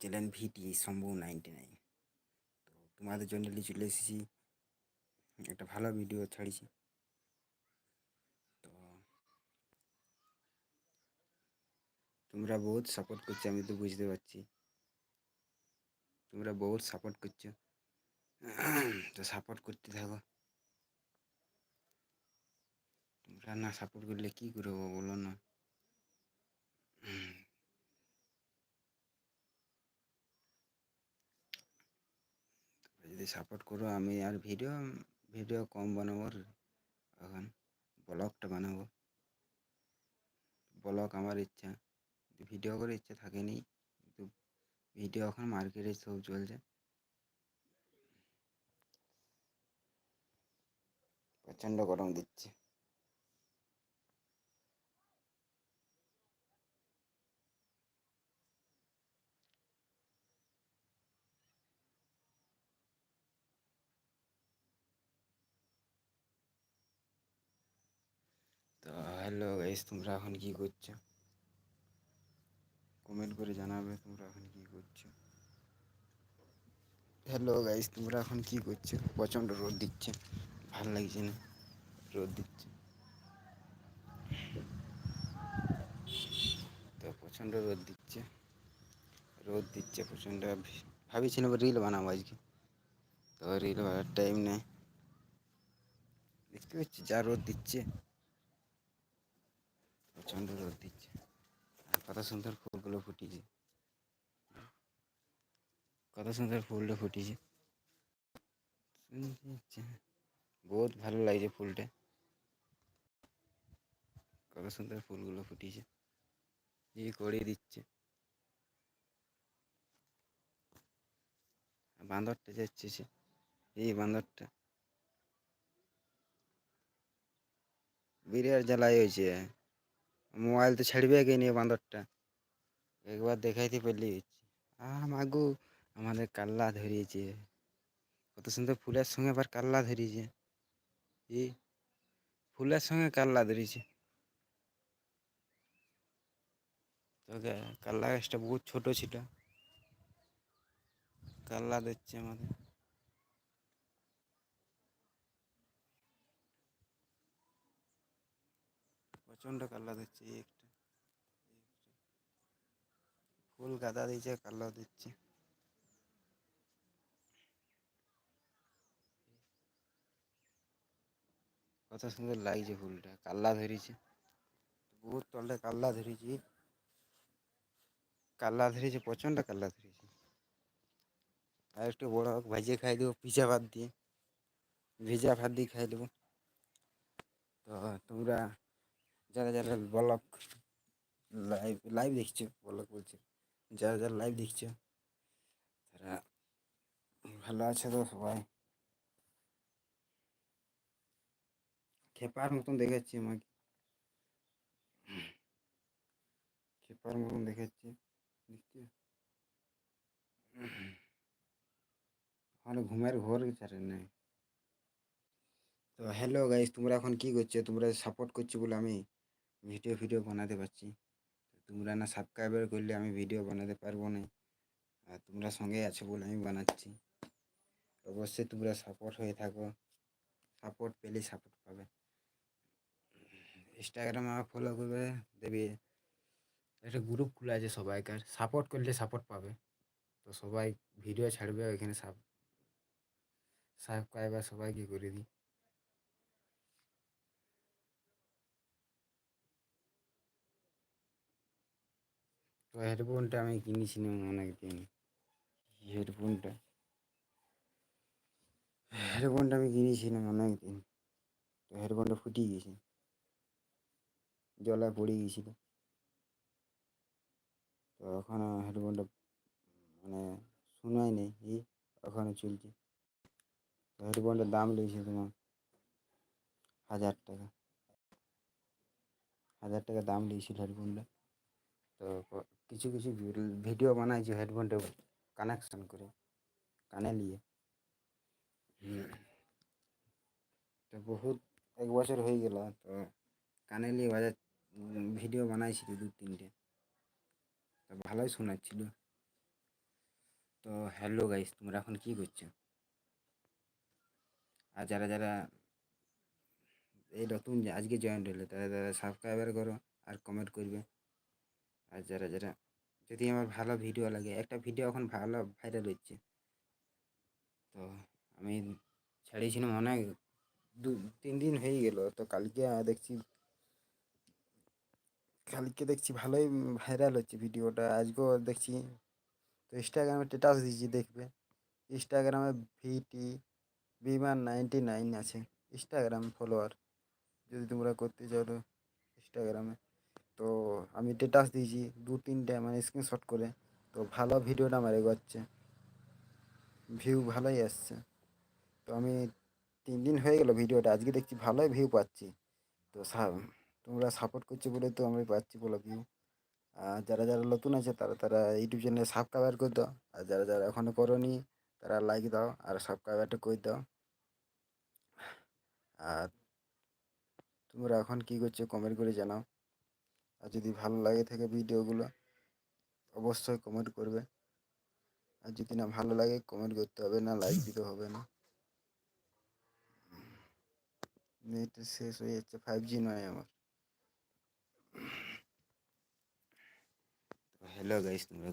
Channel ভিটি সম্ভব ninety nine তো তোমাদের জন্য নিয়ে চলে এসেছি, একটা ভালো ভিডিও ছাড়িছি তো তোমরা বহুত সাপোর্ট করছ, আমি তো বুঝতে পারছি। তোমরা বহুত সাপোর্ট করছ। তো সাপোর্ট করতে থাকো। তোমরা না সাপোর্ট করলে কী করব বলো না? যদি সাপোর্ট করো, আমি আর ভিডিও ভিডিও কম বানাবো এখন ব্লগটা বানাবো। ব্লগ আমার ইচ্ছা ভিডিও করে ইচ্ছা থাকেনি কিন্তু ভিডিও এখন মার্কেটে সব চলছে। প্রচণ্ড গরম দিচ্ছে তো হ্যালো গাইস তোমরা এখন কি করছ? কমেন্ট করে জানাবে তোমরা এখন কি করছ? হ্যালো গাইস তোমরা এখন কি করছ? প্রচণ্ড রোদ দিচ্ছে। ভালো লাগছে না? রোদ দিচ্ছে। তো প্রচণ্ড রোদ দিচ্ছে। রোদ দিচ্ছে প্রচণ্ড। ভাবিছিলাম রিল বানাবো আজকে। তো রিল বানার টাইম নেই। দেখতে পাচ্ছি যা রোদ দিচ্ছে? প্রচণ্ড রোদ দিচ্ছে। আর কত সুন্দর ফুলগুলো ফুটিছে কত সুন্দর ফুলটা ফুটিছে বহুত ভালো লাগছে ফুলটা। কত সুন্দর ফুলগুলো ফুটিছে এই করে দিচ্ছে। বান্দরটা যাচ্ছে এই বান্দরটা বিরাট জ্বালাই হয়েছে। মোবাইল তো ছাড়বে কে নিয়ে বান্দরটা একবার দেখাইতে পারলি আহ মাগু আমাদের কাল্লা ধরিয়েছে কত সুন্দর ফুলের সঙ্গে আবার কাল্লা ধরিয়েছে এই ফুলের সঙ্গে কাল্লা ধরিয়েছে তোকে কাল্লা গাছটা বহুত ছোট ছিল কাল্লা দিচ্ছে আমাদের প্রচণ্ড কাল্লা দিচ্ছে একটা। ফুল গাদা দিয়েছে, কাল্লা দিচ্ছে। কত সুন্দর লাগছে ফুলটা, কাল্লা ধরেছে। বহুত তলে কাল্লা ধরেছি। কাল্লা ধরেছে, প্রচণ্ড কাল্লা ধরেছে। আর একটু বড় হোক, ভাজিয়ে খাই দেবো, পিজা ভাত দিয়ে। ভেজা ভাত দিয়ে খাই দেবো। তো তোমরা যারা যারা ব্লগ লাইভ লাইভ দেখছ, ব্লগ বলছে, যারা যারা লাইভ দেখছ, তারা ভালো আছে তো সবাই? খেপার মতন দেখাচ্ছি আমাকে। খেপার মতন দেখাচ্ছি, দেখছি? আমার ঘুমের ঘোর ছাড়ে নাই। তো হ্যালো গাইস তোমরা এখন কি করছ? তোমরা সাপোর্ট করছ বলে আমি ভিডিও ভিডিও বানাতে পারছি। তোমরা না সাবস্ক্রাইবার করলে আমি ভিডিও বানাতে পারব না। আর তোমরা সঙ্গে আছো বলে আমি বানাচ্ছি। অবশ্যই তোমরা সাপোর্ট হয়ে থাকো। সাপোর্ট পেলে সাপোর্ট পাবে। ইনস্টাগ্রামে আমার ফলো করবে। দেবে, একটা গ্রুপ খোলা আছে সবাইকার। সাপোর্ট করলে সাপোর্ট পাবে। তো সবাই ভিডিও ছাড়বে, ওইখানে সাব সাবস্ক্রাইবার সবাইকে করে দিই। তো হেডফোনটা আমি কিনেছিলাম অনেক দিন হেডফোনটা? হেডফোনটা আমি কিনেছিলাম অনেক দিন তো হেডফোনটা ফুটিয়ে গেছে। জলা পড়ে গিয়েছিল তো এখন হেডফোনটা মানে শোনাই নেই এই এখনও চলছে। তো হেডফোনটার দাম লেগেছে তোমার হাজার টাকা। হাজার টাকা দাম লেগেছিল হেডফোনটা। তো কিছু কিছু ভিডিও বানাইছি হেডফোনটা কানেকশন করে, কানে নিয়ে। তো বহুত এক বছর হয়ে গেল, তো কানে নিয়ে বাজার ভিডিও বানাইছিল দু, তিনটে। তো ভালোই শোনাচ্ছিল। তো হ্যালো গাইস তোমরা এখন কি করছ? আর যারা যারা এই নতুন আজকে জয়েন্ট হলে, তারা তারা সাবস্ক্রাইবার করো আর কমেন্ট করবে। আর যারা যারা যদি আমার ভালো ভিডিও লাগে, একটা ভিডিও এখন ভালো ভাইরাল হচ্ছে, তো আমি ছাড়িয়েছিলাম অনেক, দু, তিন দিন হয়ে গেল, তো কালকে দেখছি কালকে দেখছি ভালোই ভাইরাল হচ্ছে ভিডিওটা আজকেও দেখছি, তো ইনস্টাগ্রামে স্ট্যাটাস দিয়েছি, দেখবে ইনস্টাগ্রামে ভিটি বিমান নাইনটি নাইন আছে ইনস্টাগ্রাম ফলোয়ার যদি তোমরা করতে চাও তো ইনস্টাগ্রামে তো আমি স্ট্যাটাস দিয়েছি দু, তিনটে মানে স্ক্রিনশট করে। তো ভালো ভিডিওটা আমার এগোচ্ছে। ভিউ ভালোই আসছে। তো আমি তিন দিন হয়ে গেল ভিডিওটা আজকে দেখছি ভালোই ভিউ পাচ্ছি। তো তোমরা সাপোর্ট করছ বলে তো আমি পাচ্ছি বলো ভিউ আর যারা যারা নতুন আছে তারা তারা ইউটিউব চ্যানেলে সাবস্ক্রাইবার করে দাও। আর যারা যারা এখনও করনি, তারা লাইক দাও আর সাবস্ক্রাইবারটা করে দাও। আর তোমরা এখন কী করছ কমেন্ট করে জানাও। আর যদি ভালো লাগে থাকে ভিডিওগুলো, অবশ্যই কমেন্ট করবে। আর যদি না ভালো লাগে কমেন্ট করতে হবে না লাইক দিতে হবে না। নেট শেষ হয়ে যাচ্ছে ফাইভ জি নয় আমার। হ্যালো গাইস তোমরা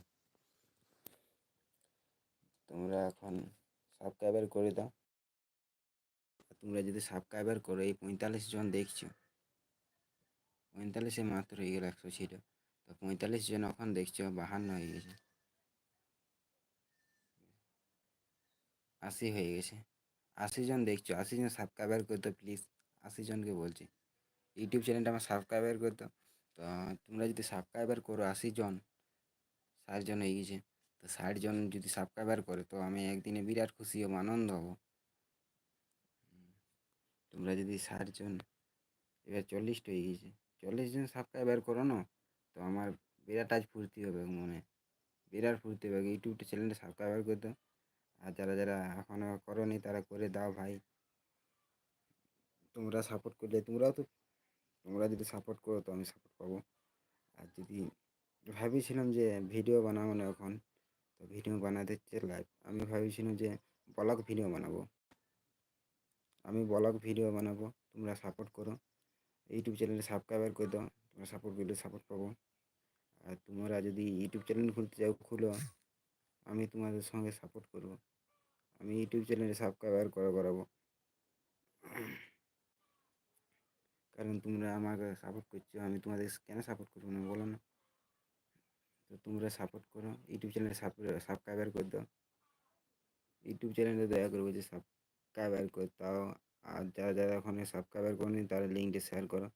তোমরা এখন সাবস্ক্রাইবার করে দাও। তোমরা যদি সাবস্ক্রাইবার করো, এই পঁয়তাল্লিশ জন দেখছ পঁয়তাল্লিশে মাত্র হয়ে গেল একশো ছিল। তো পঁয়তাল্লিশ জন এখন দেখছ বাহান্ন হয়ে গেছে। আশি হয়ে গেছে। আশি জন দেখছ? আশি জন সাবস্ক্রাইবার করতো প্লিজ আশি জনকে বলছি। ইউটিউব চ্যানেলটা আমার সাবস্ক্রাইবার করতো তো তোমরা যদি সাবস্ক্রাইবার করো আশি জন, ষাট জন হয়ে গেছে। তো ষাট জন যদি সাবস্ক্রাইবার করে, তো আমি একদিনে বিরাট খুশি হব, আনন্দ হব। তোমরা যদি ষাট জন, এবার চল্লিশটা হয়ে গেছে। চল্লিশ জন সাবস্ক্রাইবার করো না, তো আমার বিরাট আজ ফুর্তি হবে মনে। বিরাট ফুর্তি হবে ইউটিউবটা চ্যানেলটা সাবস্ক্রাইবার করে দাও। আর যারা যারা এখনও করনি তারা করে দাও ভাই। তোমরা সাপোর্ট করলে, তোমরাও তো, তোমরা যদি সাপোর্ট করো তো আমি সাপোর্ট পাবো। আর যদি ভেবেছিলাম যে ভিডিও বানাবো না এখন, তো ভিডিও বানাতে লাইভ আমি ভেবেছিলাম যে ব্লগ ভিডিও বানাবো। আমি ব্লগ ভিডিও বানাবো, তোমরা সাপোর্ট করো। ইউটিউব চ্যানেলে সাবস্ক্রাইবার করে দাও। তোমরা সাপোর্ট করলে সাপোর্ট পাবো। আর তোমরা যদি ইউটিউব চ্যানেল খুলতে চাও, খুলো। আমি তোমাদের সঙ্গে সাপোর্ট করব। আমি ইউটিউব চ্যানেলে সাবস্ক্রাইবার করে করাবো কারণ তোমরা আমাকে সাপোর্ট করছ, আমি তোমাদের কেন সাপোর্ট করব না বলো না? তো তোমরা সাপোর্ট করো ইউটিউব চ্যানেলে সাবস্ক্রাইবার করে দাও। ইউটিউব চ্যানেলে দয়া করব যে সাবস্ক্রাইবার করে দাও। আর যারা যারা ওখানে সাবস্ক্রাইবার করেনি তারা লিঙ্কটা শেয়ার করো।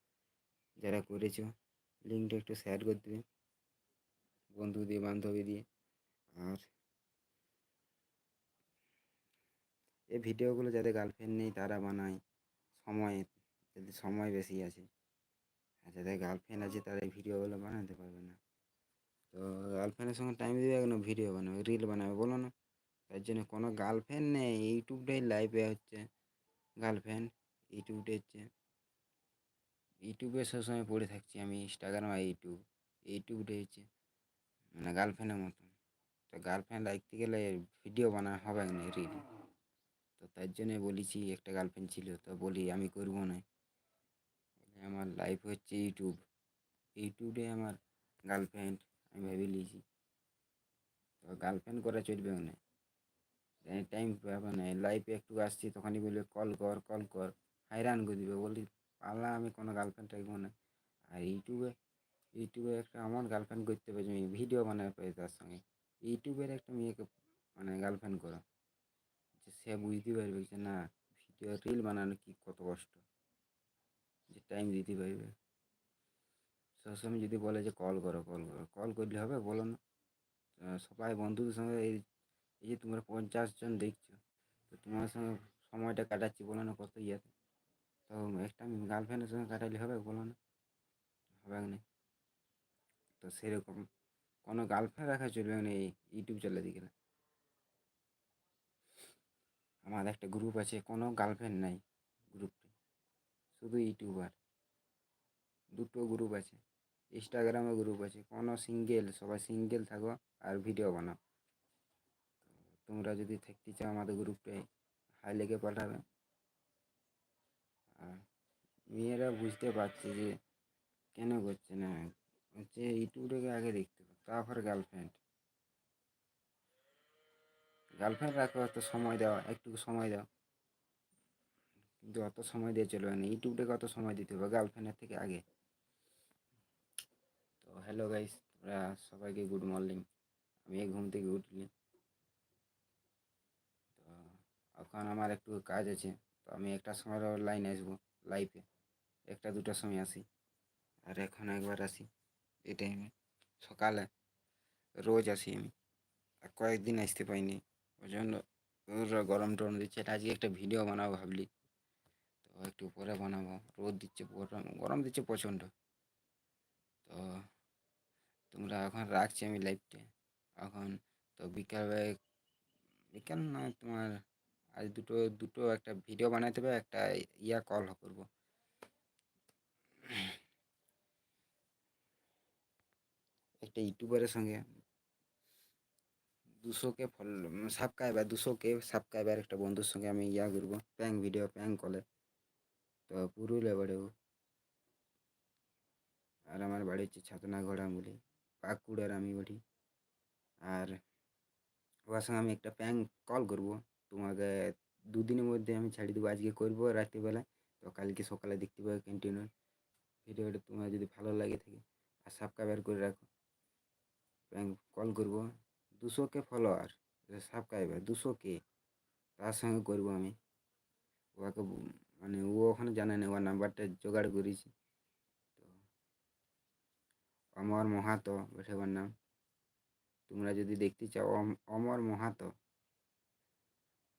যারা করেছ লিঙ্কটা একটু শেয়ার করে দেবে। বন্ধু দিয়ে বান্ধবী দিয়ে। আর এই ভিডিওগুলো যাদের গার্লফ্রেন্ড নেই, তারা বানায় সময় যদি সময় বেশি আছে। আর যাদের গার্লফ্রেন্ড আছে, তারা এই ভিডিওগুলো বানাতে পারবে না। তো গার্লফ্রেন্ডের সঙ্গে টাইম দেবে কেন? ভিডিও বানাবে রিল বানাবে, বলো না। তার জন্য কোনো গার্লফ্রেন্ড নেই ইউটিউবটাই লাইভে হচ্ছে। গার্লফ্রেন্ড ইউটিউবটা হচ্ছে ইউটিউবে সবসময় পড়ে থাকছি আমি ইনস্টাগ্রাম আর ইউটিউব ইউটিউবটা হচ্ছে মানে গার্লফ্রেন্ডের মতন। তো গার্লফ্রেন্ড রাখতে গেলে ভিডিও বানা হবে না রিল তো তার জন্যে বলেছি, একটা গার্লফ্রেন্ড ছিল, তো বলি আমি করব না। আমার লাইফ হচ্ছে ইউটিউব ইউটিউবে আমার গার্লফ্রেন্ড আমি ভেবে নিয়েছি। তো গার্লফ্রেন্ড করা চলবে না টাইম পাবে না লাইফে একটু আসছি, তখনই বলবে, কল কর কল কর। হাইরান করে দিবে। বলি পালা আমি কোনো গার্লফ্রেন্ড রাখব না। আর ইউটিউবে ইউটিউবে একটা আমার গার্লফ্রেন্ড করতে পারছি আমি ভিডিও বানাতে পারি তার সঙ্গে। ইউটিউবের একটা মেয়েকে মানে গার্লফ্রেন্ড করা। যে সে বুঝতে পারবে যে, না ভিডিও রিল বানানো কি কত কষ্ট। যে টাইম দিতে পারবে। সবসময় যদি বলে যে, কল করো কল করো। কল করলে হবে, বলো না। সবাই বন্ধুদের সঙ্গে এই এই যে তোমরা পঞ্চাশ জন দেখছ, তো তোমার সঙ্গে সময়টা কাটাচ্ছি, বলো না কত ইয়েতে। তো একটা গার্লফ্রেন্ডের সঙ্গে কাটালে হবে, বলো না। হবে না। তো সেরকম কোনো গার্লফ্রেন্ড রাখা চলবে না এই ইউটিউব চালাতে গেলে আমার একটা গ্রুপ আছে, কোনো গার্লফ্রেন্ড নাই গ্রুপটি শুধু ইউটিউবার দুটো গ্রুপ আছে। ইনস্টাগ্রামে গ্রুপ আছে। কোনো সিঙ্গেল সবাই সিঙ্গেল থাকো আর ভিডিও বানাও। তোমরা যদি থাকতে চাও আমাদের গ্রুপে, হাই লেগে পাঠাবে। আর মেয়েরা বুঝতে পারছে যে কেন করছে না। হচ্ছে ইউটিউবটাকে আগে দেখতে হবে তারপরে গার্লফ্রেন্ড গার্লফ্রেন্ড রাখো, অত সময় দাও একটু সময় দাও। কিন্তু অত সময় দিয়ে চলবে না। ইউটিউবটাকে অত সময় দিতে হবে? গার্লফ্রেন্ডের থেকে আগে। তো হ্যালো গাইস তোমরা সবাইকে গুড মর্নিং আমি ঘুম থেকে উঠলি তো এখন আমার একটু কাজ আছে, তো আমি একটা সময় লাইন আসব লাইফে একটা দুটার সময় আসি, আর এখন একবার আসি এই টাইমে সকালে রোজ আসি আমি, আর কয়েকদিন আসতে পাইনি ওই জন্য গরম টরম দিচ্ছে, এটা আজকে একটা ভিডিও বানাবো ভাবলি। তো একটু পরে বানাবো, রোদ দিচ্ছে, গরম গরম দিচ্ছে প্রচণ্ড। তো তোমরা এখন রাখছি আমি লাইফটা এখন তো বিকালে বিকাল না তোমার আজ দুটো দুটো একটা ভিডিও বানাতে হবে, একটা ইয়া কল করব। একটা ইউটিউবারের সঙ্গে। দুশো কে ফল সাবস্ক্রাইবার দুশো কে সাবস্ক্রাইবার একটা বন্ধুর সঙ্গে আমি ইয়া করব প্যাং ভিডিও প্যাং কলে তো পুরুলিয়া বাড়ি ও। আর আমার বাড়ি হচ্ছে ছাতনা ঘোড়ামুড়ি পাকুড়ার আমি বাড়ি। আর ওর সঙ্গে আমি একটা প্যাং কল করব। তোমাকে দুদিনের মধ্যে আমি ছাড়ি দেবো। আজকে করব রাত্রিবেলা তো কালকে সকালে দেখতে পাবে কন্টিনিউ ভিডিওটা তোমার যদি ভালো লাগে থাকে, আর সাবস্ক্রাইবার করে রাখো। কল করব দুশো কে ফলোয়ার সাবস্ক্রাইবার দুশো কে, তার সঙ্গে করব আমি। ওকে মানে ও ওখানে জানে না, ওর নাম্বারটা জোগাড় করেছি। তো অমর মহাতো বটে ওর নাম। তোমরা যদি দেখতে চাও, অম- অমর মহাতো।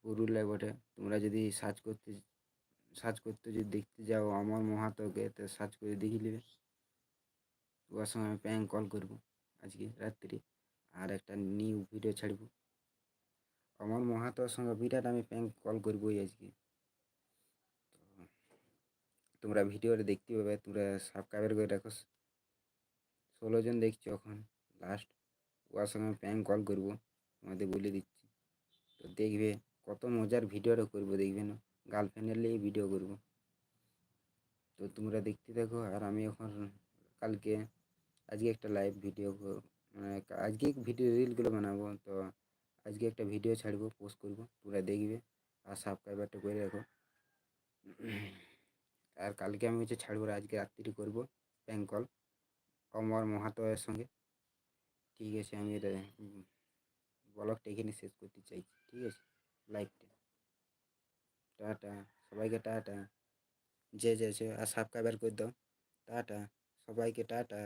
পুরুলিয়া বটে। তোমরা যদি সার্চ করতে সার্চ করতে যদি দেখতে যাও অমর মহাতোকে, তো সার্চ করে দেখে নেবে। ওর সঙ্গে আমি প্যাং কল করব আজকে রাত্রি, আর একটা নিউ ভিডিও ছাড়বো। অমর মহাতোর সঙ্গে বিরাট আমি প্যাং কল করবোই আজকে। তোমরা ভিডিওটা দেখতে পাবে, তোমরা সাবস্ক্রাইবার করে রাখো। ষোলো জন দেখছ এখন লাস্ট ওর সঙ্গে আমি প্যাং কল করব, তোমাদের বলে দিচ্ছি। তো দেখবে কত মজার ভিডিওটা করব দেখবে না? গার্লফ্রেন্ডের নিয়ে ভিডিও করব। তো তোমরা দেখতে থাকো, আর আমি এখন কালকে, আজকে একটা লাইভ ভিডিও মানে আজকে ভিডিও রিলগুলো বানাবো। তো আজকে একটা ভিডিও ছাড়বো পোস্ট করব, তোমরা দেখবে, আর সাবস্ক্রাইবারটা করে রাখো। আর কালকে আমি হচ্ছে ছাড়বো আজকে রাত্রি করব প্যাং কল অমর মাহাতোয়ের সঙ্গে। ঠিক আছে, আমি এটা ব্লগটা এখানে শেষ করতে চাইছি। ঠিক আছে? লাইভটা টাটা সবাইকে টাটা যে যে আর সাবস্ক্রাইবার করে দাও টাটা সবাইকে টাটা।